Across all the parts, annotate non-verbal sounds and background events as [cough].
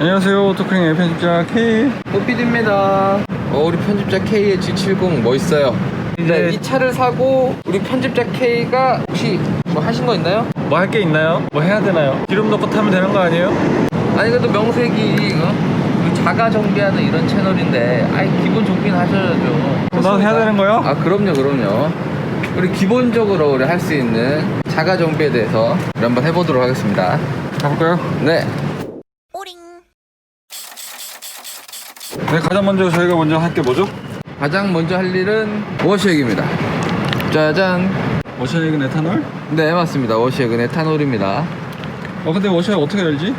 안녕하세요 토크링의 편집자 K 뽀삐디입니다. 어, 우리 편집자 K의 G70 멋있어요. 네, 이제- 이 차를 사고 우리 편집자 K가 혹시 뭐 하신 거 있나요? 뭐 할 게 있나요? 뭐 해야 되나요? 기름 넣고 타면 되는 거 아니에요? 아니 그래도 명색이 어? 자가 정비하는 이런 채널인데 아이 기본 정비는 하셔야죠. 나도 해야 되는 거요? 아 그럼요 그럼요. 우리 기본적으로 우리 할 수 있는 자가 정비에 대해서 우리 한번 해보도록 하겠습니다. 가볼까요? 네. 네 가장 먼저 저희가 먼저 할 게 뭐죠? 가장 먼저 할 일은 워시액입니다. 짜잔. 워셔액은 에탄올? 네 맞습니다. 워시액은 에탄올입니다. 어 근데 워셔액 어떻게 열지?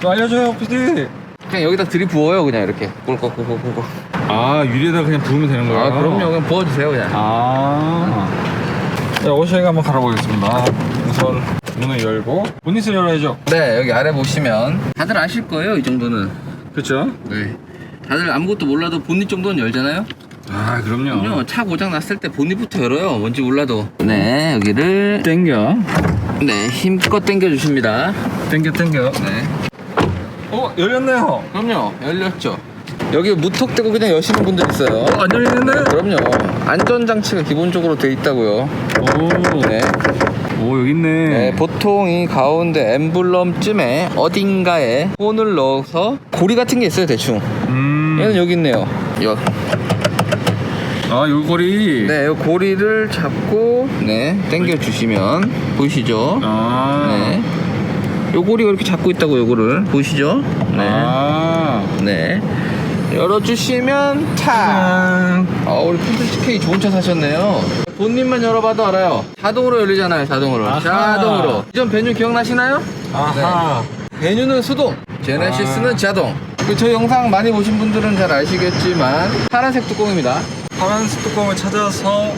좀 알려줘요 PD 그냥 여기다 들이부어요 그냥 이렇게 꿀꺽꿀꺽꿀꺽 아 유리에다 그냥 부으면 되는 거예요? 아 그럼요 그냥 부어주세요 그냥 아 자, 워셔액 한번 갈아보겠습니다 우선 문을 열고 보닛을 열어야죠 네 여기 아래 보시면 다들 아실 거예요 이 정도는 그쵸? 네 다들 아무것도 몰라도 본닛 정도는 열잖아요? 아 그럼요. 그럼요. 차 고장 났을 때 본닛부터 열어요. 뭔지 몰라도. 네 여기를 땡겨. 네 힘껏 당겨 주십니다. 땡겨 땡겨. 네. 어 열렸네요. 그럼요. 열렸죠. 여기 무턱 대고 그냥 여시는 분들 있어요. 어, 안 열리는데? 그럼요. 안전 장치가 기본적으로 돼 있다고요. 오, 네. 오 여기 있네. 네, 보통 이 가운데 엠블럼쯤에 어딘가에 혼을 넣어서 고리 같은 게 있어요 대충. 음. 얘는 여기 있네요 여, 아 요거리 네, 이 고리를 잡고 네 당겨 주시면 보이시죠? 아 네, 요 고리가 이렇게 잡고 있다고 요거를 보이시죠? 네, 아 네 열어주시면 타. 짠. 아, 우리 펜트치 K 좋은 차 사셨네요. 본님만 열어봐도 알아요. 자동으로 열리잖아요, 자동으로. 아하. 자동으로. 이전 베뉴 기억나시나요? 아하 베뉴는 수동, 제네시스는 아. 자동. 그저 영상 많이 보신 분들은 잘 아시겠지만 파란색 뚜껑입니다. 파란색 뚜껑을 찾아서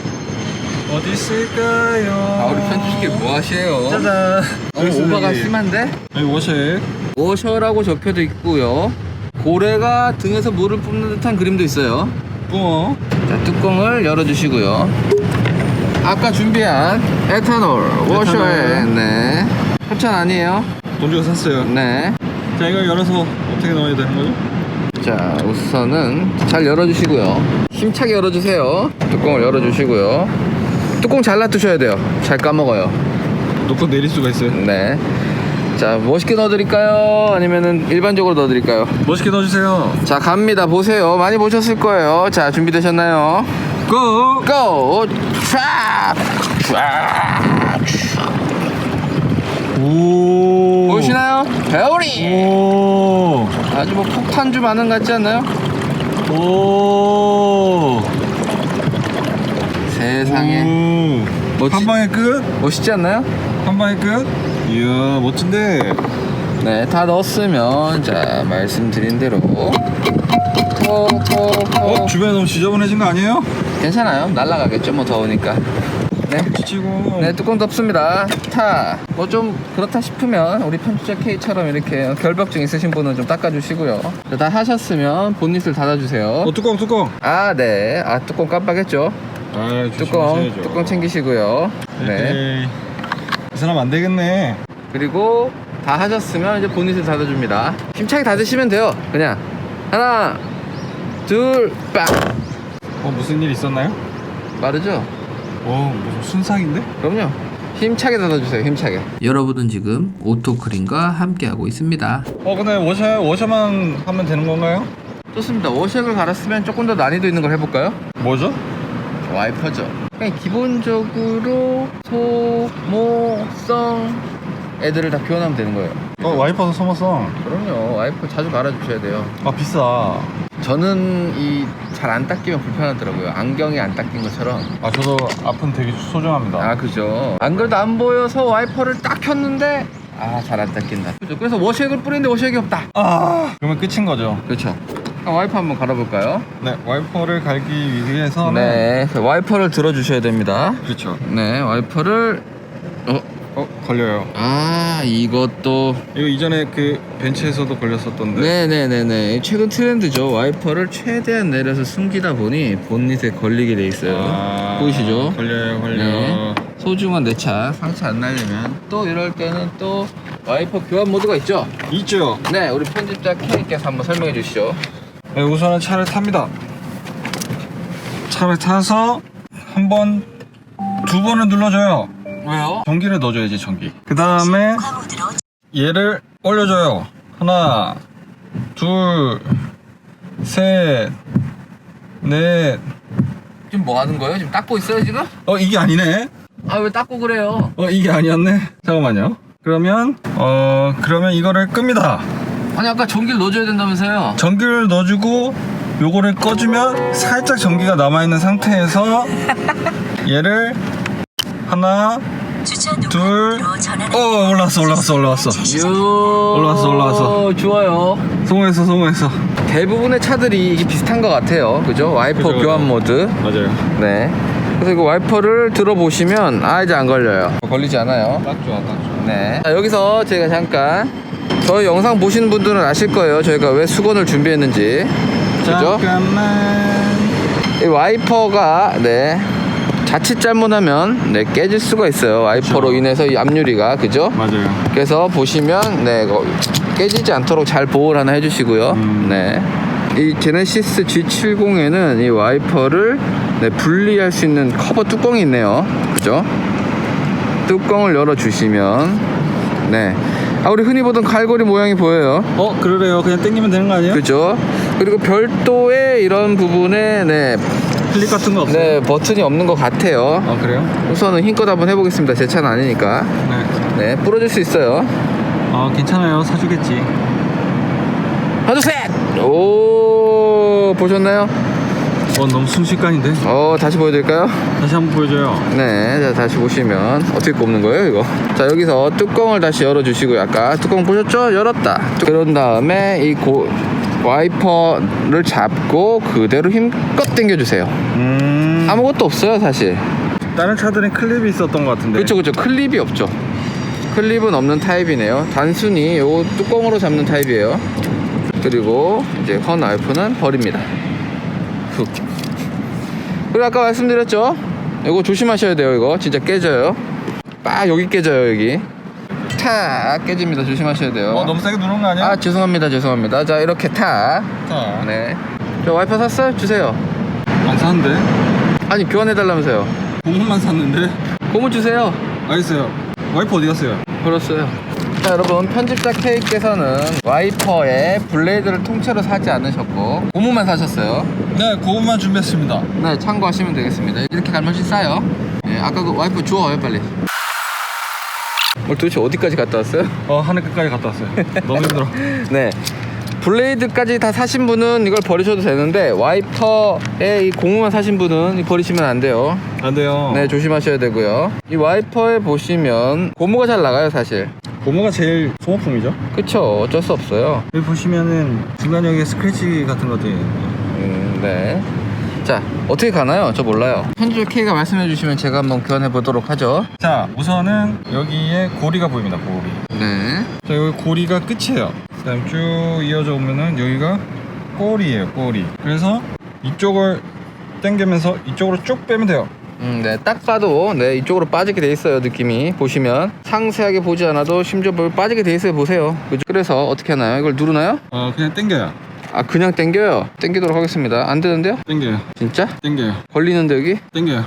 어디 있을까요? 아 우리 편집기 뭐 하시에요? 짜잔 너무 오버가 심한데? 여기 워셔액 워셔라고 적혀져 있고요. 고래가 등에서 물을 뿜는 듯한 그림도 있어요. 뿜어 자 뚜껑을 열어주시고요. 아까 준비한 에탄올 워셔에 네 협찬 아니에요? 돈 주고 샀어요 네. 자 이걸 열어서 어떻게 넣어야 되는 거죠? 자 우선은 잘 열어주시고요. 힘차게 열어주세요. 뚜껑을 열어주시고요. 뚜껑 잘 놔두셔야 돼요. 잘 까먹어요. 놓고 내릴 수가 있어요. 네자 멋있게 넣어드릴까요? 아니면은 일반적으로 넣어드릴까요? 멋있게 넣어주세요. 자 갑니다. 보세요. 많이 보셨을 거예요. 자 준비되셨나요? 고! 고! 쫙! 쫙! 오 보이시나요? 배우리! 오 아주 뭐 폭탄주 반응 같지 않나요? 오 세상에 오. 멋지- 한 방에 끝? 멋있지 않나요? 한 방에 끝? 이야 멋진데 네, 다 넣었으면 자 말씀드린 대로 톡톡톡 어? 주변에 너무 지저분해진 거 아니에요? 괜찮아요 날라가겠죠 뭐 더우니까 네, 지치고 네 뚜껑 덮습니다. 타 뭐 좀 그렇다 싶으면 우리 편집자 K처럼 이렇게 결벽증 있으신 분은 좀 닦아주시고요. 자, 다 하셨으면 본닛을 닫아주세요. 어 뚜껑 뚜껑. 아 네 아 뚜껑 깜빡했죠? 아 뚜껑 조심하셔야죠. 뚜껑 챙기시고요. 네. 에이, 이 사람 안 되겠네. 그리고 다 하셨으면 이제 본닛을 닫아줍니다. 힘차게 닫으시면 돼요. 그냥. 하나, 둘, 빡. 어 무슨 일 있었나요? 빠르죠? 어 무슨 순삭인데? 그럼요. 힘차게 닫아주세요. 힘차게. 여러분은 지금 오토크린과 함께하고 있습니다. 어 근데 워셔 워셔만 하면 되는 건가요? 좋습니다. 워셔액을 갈았으면 조금 더 난이도 있는 걸 해볼까요? 뭐죠? 와이퍼죠. 그냥 기본적으로 소 모 성 애들을 다 교환하면 되는 거예요. 어 와이퍼도 숨었어 그럼요. 와이퍼 자주 갈아주셔야 돼요. 아 비싸 저는 이 잘 안 닦이면 불편하더라고요. 안경이 안 닦인 것처럼. 아 저도 앞은 되게 소중합니다. 아 그죠. 안 그래도 안 보여서 와이퍼를 딱 켰는데 아 잘 안 닦인다. 그죠. 그래서 워시액을 뿌리는데 워시액이 없다. 아! 그러면 끝인 거죠. 그렇죠. 그럼 와이퍼 한번 갈아볼까요? 네 와이퍼를 갈기 위해서는 네 와이퍼를 들어주셔야 됩니다. 그렇죠. 네 와이퍼를 어? 어 걸려요. 아 이것도. 이거 이전에 그 벤츠에서도 걸렸었던데. 네네네네. 최근 트렌드죠. 와이퍼를 최대한 내려서 숨기다 보니 본닛에 걸리게 돼 있어요. 아, 보이시죠? 걸려요 걸려 네. 소중한 내 차. 상처 안 나려면. 또 이럴 때는 또 와이퍼 교환 모드가 있죠? 있죠. 네 우리 편집자 K께서 한번 설명해 주시죠. 네, 우선은 차를 탑니다. 차를 타서 한 번, 두 번을 눌러줘요. 왜요? 전기를 넣어줘야지 전기. 그 다음에 얘를 올려줘요. 하나, 둘, 셋, 넷. 지금 뭐 하는 거예요? 지금 닦고 있어요 지금? 어 이게 아니네. 아 왜 닦고 그래요? 어 이게 아니었네. 잠깐만요. 그러면 어 그러면 이거를 끕니다. 아니 아까 전기를 넣어줘야 된다면서요 전기를 넣어주고 요거를 꺼주면 살짝 전기가 남아있는 상태에서 얘를 하나 둘 어 올라왔어 올라왔어 올라왔어 유 올라왔어, 올라왔어. 좋아요 성공했어 성공했어 대부분의 차들이 이게 비슷한 것 같아요 그죠? 와이퍼 그죠, 교환. 모드 맞아요 네 그래서 이거 와이퍼를 들어보시면 아 이제 안 걸려요 걸리지 않아요 딱 좋아 딱 좋아 네. 자, 여기서 제가 잠깐 저희 영상 보시는 분들은 아실 거예요. 저희가 왜 수건을 준비했는지. 그죠? 잠깐만 이 와이퍼가 네. 자칫 잘못하면 네, 깨질 수가 있어요. 와이퍼로 그죠. 인해서 이 앞유리가 그죠? 맞아요 그래서 보시면 네, 깨지지 않도록 잘 보호를 하나 해주시고요. 음. 네. 이 제네시스 G70에는 이 와이퍼를 네, 분리할 수 있는 커버 뚜껑이 있네요. 그죠? 뚜껑을 열어 주시면 네. 아 우리 흔히 보던 갈고리 모양이 보여요. 어 그러래요 그냥 땡기면 되는 거 아니에요? 그죠? 그리고 별도의 이런 부분에 네, 클릭 같은 거 없어요? 네 버튼이 없는 것 같아요. 아 그래요? 우선은 힘껏 한번 해보겠습니다. 제 차는 아니니까. 네. 네, 부러질 수 있어요. 아 괜찮아요 사주겠지 하나, 둘, 셋! 오, 보셨나요? 어 너무 순식간인데 어, 다시 보여드릴까요? 다시 한번 보여줘요 네, 자, 다시 보시면 어떻게 꼽는 거예요, 이거? 자, 여기서 뚜껑을 다시 열어주시고요. 아까 뚜껑 보셨죠? 열었다. 그런 다음에 이 고, 와이퍼를 잡고 그대로 힘껏 당겨주세요. 음 아무것도 없어요, 사실. 다른 차들은 클립이 있었던 것 같은데 그렇죠, 그렇죠. 클립이 없죠. 클립은 없는 타입이네요. 단순히 요 뚜껑으로 잡는 타입이에요. 그리고 이제 헌 와이프는 버립니다. 훅. 그리고 아까 말씀드렸죠? 이거 조심하셔야 돼요. 이거 진짜 깨져요. 빡 여기 깨져요 여기. 탁 깨집니다. 조심하셔야 돼요. 어 너무 세게 누른 거 아니야? 아 죄송합니다, 죄송합니다. 자 이렇게 탁. 자, 네. 저 와이퍼 샀어요? 주세요. 안 샀는데 아니 교환해 달라면서요. 고문만 샀는데 고무 주세요. 알겠어요 와이프 어디 갔어요? 그렇어요. 자 여러분 편집자 K께서는 와이퍼에 블레이드를 통째로 사지 않으셨고 고무만 사셨어요. 네 고문만 준비했습니다 네 참고하시면 되겠습니다. 이렇게 갈면시 싸요. 네, 아까 그 와이퍼 주워요 빨리. 오늘 도대체 어디까지 갔다 왔어요? 어 하늘 끝까지 갔다 왔어요 너무 힘들어 [laughs] 네. 블레이드까지 다 사신 분은 이걸 버리셔도 되는데 와이퍼에 이 고무만 사신 분은 이 버리시면 안 돼요. 안 돼요 네 조심하셔야 되고요. 이 와이퍼에 보시면 고무가 잘 나가요 사실. 고무가 제일 소모품이죠 그쵸 어쩔 수 없어요. 여기 보시면은 중간 여기에 스크래치 같은 것들이 음, 네. 자, 어떻게 가나요? 저 몰라요. 편집자 K가 말씀해 주시면 제가 한번 교환해 보도록 하죠. 자 우선은 여기에 고리가 보입니다 고리 네. 자 여기 고리가 끝이에요 그 다음 쭉 이어져 오면은 여기가 꼬리예요 꼬리 그래서 이쪽을 당기면서 이쪽으로 쭉 빼면 돼요 음, 네. 딱 봐도 네, 이쪽으로 빠지게 돼 있어요. 느낌이. 보시면 상세하게 보지 않아도 심지어 뭘 빠지게 돼 있어요. 보세요. 그죠? 그래서 어떻게 하나요? 이걸 누르나요? 어 그냥 당겨요 아, 그냥 당겨요. 당기도록 하겠습니다. 안 되는데요? 당겨요 진짜? 당겨요 걸리는데 여기? 당겨요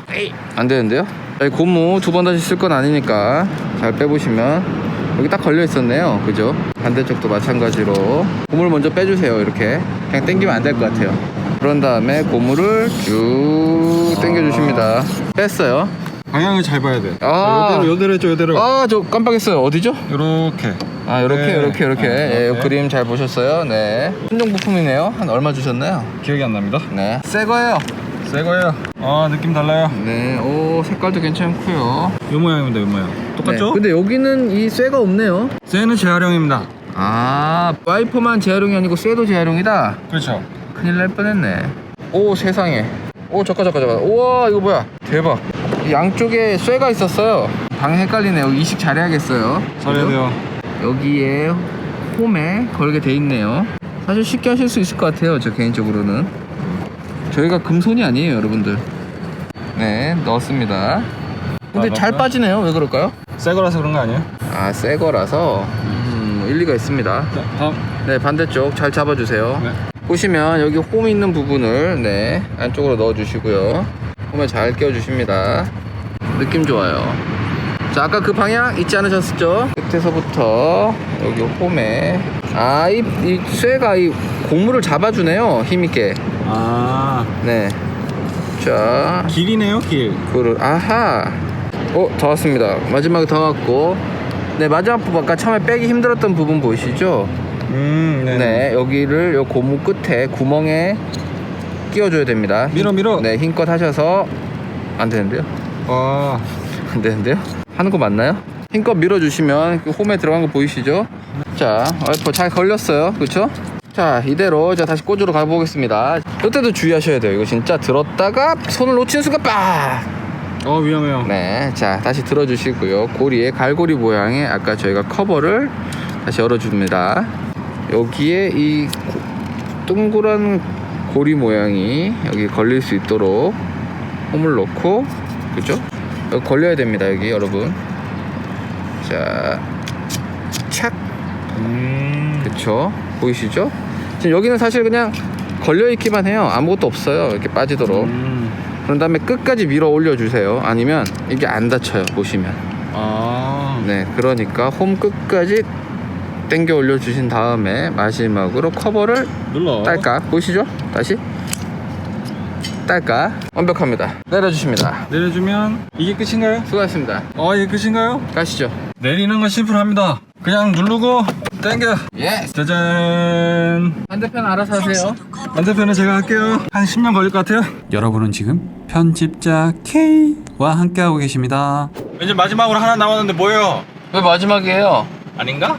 안 되는데요? 자, 이 고무 두 번 다시 쓸 건 아니니까 잘 빼보시면 여기 딱 걸려 있었네요. 그죠? 반대쪽도 마찬가지로 고무를 먼저 빼주세요. 이렇게 그냥 당기면 안 될 것 같아요. 그런 다음에 고무를 쭉 당겨주십니다. 뺐어요. 방향을 잘 봐야 돼 아. 요대로 요대로 했죠 요대로 아, 저 깜빡했어요. 어디죠? 요렇게 아, 이렇게, 네. 이렇게, 이렇게. 아, 예, 이렇게. 그림 잘 보셨어요. 네. 순정 부품이네요. 한 얼마 주셨나요? 기억이 안 납니다 네. 새 거예요. 새 거예요 아 느낌 달라요 네. 오, 색깔도 괜찮고요. 요 모양입니다 요 모양 똑같죠? 네. 근데 여기는 이 쇠가 없네요. 새는 재활용입니다 아 와이퍼만 재활용이 아니고 쇠도 재활용이다 그렇죠 큰일 날 뻔했네 오 세상에 오 잠깐 잠깐 잠깐 우와 이거 뭐야 대박 이 양쪽에 쇠가 있었어요 방 헷갈리네요 이식 잘해야겠어요 잘해야 돼요 여기에 홈에 걸게 돼 있네요 사실 쉽게 하실 수 있을 것 같아요 저 개인적으로는 저희가 금손이 아니에요 여러분들 네 넣었습니다 근데 아, 잘? 빠지네요. 왜 그럴까요? 새 거라서 그런 거 아니에요? 아, 새 거라서 음, 일리가 있습니다. 자, 다음. 네, 반대쪽 잘 잡아주세요. 네. 보시면 여기 홈 있는 부분을 네 안쪽으로 넣어주시고요. 홈에 잘 끼워주십니다. 느낌 좋아요. 자, 아까 그 방향 잊지 않으셨죠? 끝에서부터 여기 홈에 아, 이, 이 쇠가 이 고무를 잡아주네요. 힘있게. 아, 네. 자, 길이네요, 길. 그를 아하. 어, 더 왔습니다. 마지막에 더 왔고. 네, 마지막 부분 아까 처음에 빼기 힘들었던 부분 보이시죠? 음, 네. 네, 여기를 요 고무 끝에 구멍에 끼워줘야 됩니다. 밀어, 밀어. 네, 힘껏 하셔서 안 되는데요? 와, 안 되는데요? 하는 거 맞나요? 힘껏 밀어주시면 그 홈에 들어간 거 보이시죠? 자, 와이퍼 잘 걸렸어요. 그렇죠? 자, 이대로 이제 다시 꽂으러 가보겠습니다. 이때도 주의하셔야 돼요. 이거 진짜 들었다가 손을 놓치는 순간 빡! 어, 위험해요. 네, 자 다시 들어주시고요. 고리에 갈고리 모양의 아까 저희가 커버를 다시 열어줍니다. 여기에 이 고- 동그란 고리 모양이 여기 걸릴 수 있도록 홈을 넣고 그죠? 여기 걸려야 됩니다. 여기 여러분. 자, 착, 음, 그쵸? 보이시죠? 지금 여기는 사실 그냥 걸려 있기만 해요. 아무것도 없어요. 이렇게 빠지도록. 음. 그런 다음에 끝까지 밀어 올려 주세요. 아니면 이게 안 닫혀요. 보시면. 아, 네, 그러니까 홈 끝까지 당겨 올려 주신 다음에 마지막으로 커버를 눌러. 딸깍 보이시죠? 다시 딸깍 완벽합니다. 내려주십니다. 내려주면 이게 끝인가요? 수고하셨습니다. 어, 이게 끝인가요? 가시죠. 내리는 건 심플합니다. 그냥 누르고 당겨. 예. 짜잔. 반대편 알아서 하세요. 반대편은 제가 할게요. 한 10년 걸릴 것 같아요. 여러분은 지금 편집자 K와 함께하고 계십니다. 이제 마지막으로 하나 남았는데 뭐예요? 왜 마지막이에요? 아닌가?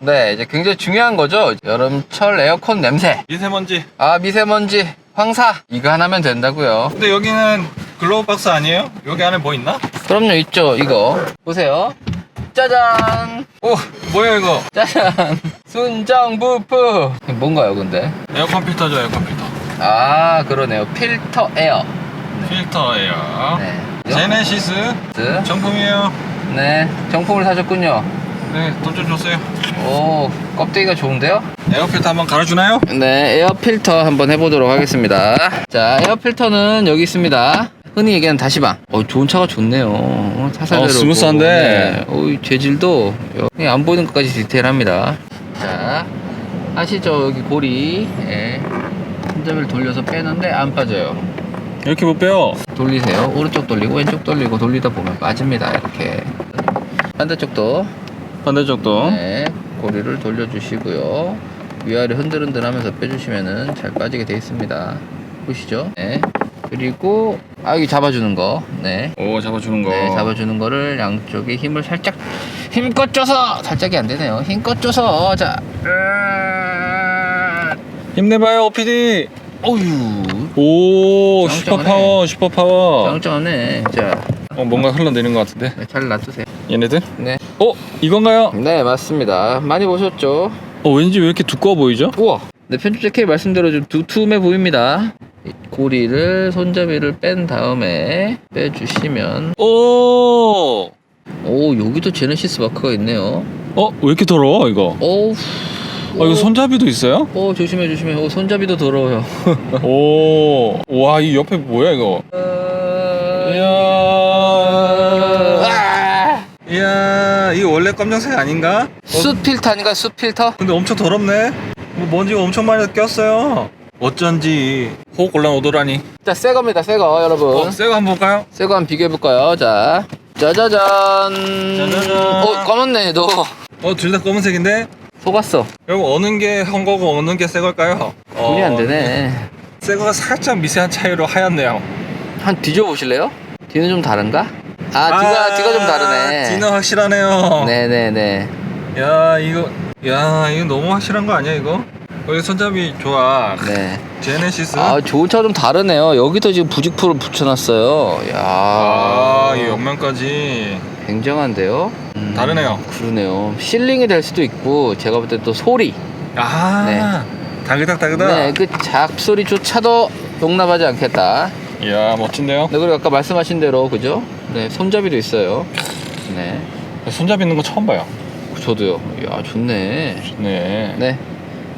네, 이제 굉장히 중요한 거죠. 여름철 에어컨 냄새. 미세먼지. 아, 미세먼지, 황사. 이거 하나면 된다고요. 근데 여기는 글로우 박스 아니에요? 여기 안에 뭐 있나? 그럼요, 있죠, 이거. 보세요. 짜잔! 오, 뭐야 이거? 짜잔! 순정 부프! 뭔가요, 근데? 에어컨 필터죠, 에어컨 필터. 아, 그러네요. 필터 에어. 필터예요. 네. 제네시스 네. 정품이에요. 네, 정품을 사셨군요. 네, 돈좀 줬어요. 오, 껍데기가 좋은데요? 에어 필터 한번 갈아주나요? 네, 에어 필터 한번 해보도록 하겠습니다. 자, 에어 필터는 여기 있습니다. 흔히 얘기하는 다시방. 어, 좋은 차가 좋네요. 어, 사살대로. 어, 스무스한데. 네. 어, 이 재질도 여기 안 보이는 것까지 디테일합니다. 자, 아시죠? 여기 고리. 예. 손잡이를 돌려서 빼는데 안 빠져요. 이렇게 못 빼요. 돌리세요. 오른쪽 돌리고 왼쪽 돌리고 돌리다 보면 빠집니다. 이렇게. 반대쪽도 반대쪽도. 네, 고리를 돌려주시고요. 위아래 흔들흔들 하면서 빼주시면은 잘 빠지게 되어 있습니다. 보시죠? 네. 그리고 아 여기 잡아주는 거, 네, 오, 잡아주는 거. 네 잡아주는 거를 양쪽에 힘을 살짝 힘껏 줘서 살짝이 안 되네요. 힘껏 줘서 자, 힘내봐요, OPD. 어유, 오, 짱짱하네. 슈퍼파워, 슈퍼 파워. 짱짱하네. 자, 어, 뭔가 흘러내리는 것 같은데. 네, 잘 놔두세요. 얘네들? 네, 어, 이건가요? 네 맞습니다. 많이 보셨죠? 어, 왠지 왜 이렇게 두꺼워 보이죠? 우와. 네, 편집자 K 말씀대로 좀 두툼해 보입니다. 이 고리를 손잡이를 뺀 다음에 빼주시면 오, 오 여기도 제네시스 마크가 있네요. 어, 왜 이렇게 더러워, 이거? 오, 어, 이거 손잡이도 있어요? 오 조심해 조심해. 오 손잡이도 더러워요. [laughs] 오, 와, 이 옆에 뭐야, 이거? 이야. 이거 원래 검정색 아닌가? 숯 필터 아닌가? 숯 필터? 근데 엄청 더럽네. 뭐 먼지가 엄청 많이 꼈어요. 어쩐지 호흡 곤란 오더라니. 자, 새 겁니다. 새 거, 여러분. 어, 새거 한번 볼까요? 새 거 한번 비교해 볼까요? 자, 짜자잔. 짜자잔. 어, 검었네, 너. 어, 둘 다 검은색인데? 속았어. 여러분 어느 게 한 거고 어느 게 새 걸까요? 어, 분이 안 되네. 새 거가 살짝 미세한 차이로 하얗네요. 한 뒤져 보실래요? 뒤는 좀 다른가? 아, 뒤가 뒤가 좀 다르네. 뒤는 확실하네요. 네네네. 야 이거 야 이거 너무 확실한 거 아니야 이거? 여기 손잡이 좋아. 네. 제네시스. 아, 좋은 차가 좀 다르네요. 여기도 지금 부직포를 붙여놨어요. 야 아, 이 옆면까지 굉장한데요? 음, 다르네요. 그러네요. 실링이 될 수도 있고, 제가 볼 때 또 소리. 아, 다그닥 다그닥. 네, 그 잡소리조차도 용납하지 않겠다. 이야 멋진데요. 네, 그리고 아까 말씀하신 대로, 그죠? 네, 손잡이도 있어요. 네, 손잡이 있는 거 처음 봐요. 저도요. 이야, 좋네. 네. 네.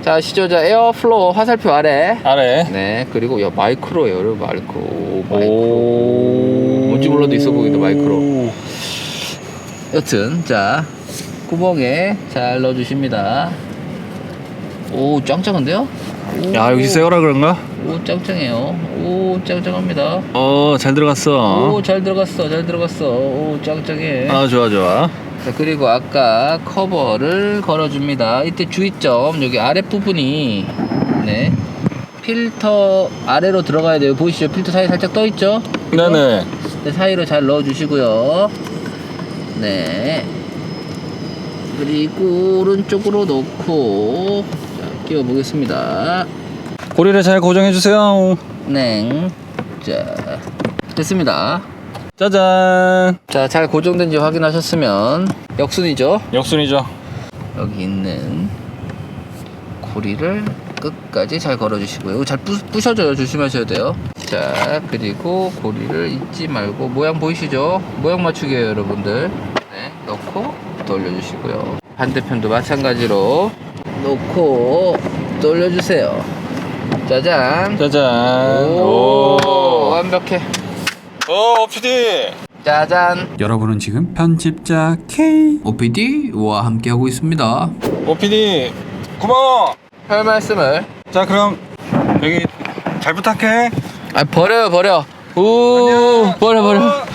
자, 시죠. 자, 에어플로어 화살표 아래. 아래. 네, 그리고 야 마이크로예요, 여러분 마이크로. 오, 마이크로. 오. 뭔지 몰라도 있어 보이는 마이크로. 여튼 자 구멍에 잘 넣어 주십니다. 오 짱짱한데요? 오, 야 여기 세어라 그런가? 오 짱짱해요. 오 짱짱합니다. 어 잘 들어갔어. 오 잘 들어갔어, 잘 들어갔어. 오 짱짱해. 아 좋아 좋아. 자 그리고 아까 커버를 걸어줍니다. 이때 주의점 여기 아랫 부분이 네 필터 아래로 들어가야 돼요. 보이시죠? 필터 사이 살짝 떠 있죠? 네네. 네, 사이로 잘 넣어주시고요. 네. 그리고 오른쪽으로 놓고 자, 끼워 보겠습니다. 고리를 잘 고정해 주세요. 네. 자, 됐습니다. 짜잔. 자, 잘 고정된지 확인하셨으면 역순이죠. 역순이죠. 여기 있는 고리를 끝까지 잘 걸어주시고요. 이거 잘 부, 부셔져요. 조심하셔야 돼요. 자, 그리고 고리를 잊지 말고 모양 보이시죠? 모양 맞추기예요, 여러분들. 네, 넣고 돌려주시고요. 반대편도 마찬가지로 놓고 돌려주세요. 짜잔. 짜잔. 오, 완벽해. 오 PD. 짜잔. 여러분은 지금 편집자 K OPD와 함께하고 있습니다. 오 PD. 고마워. 할 말씀을. 자 그럼 여기 잘 부탁해. 아 버려요 버려. 오 버려 버려. 어.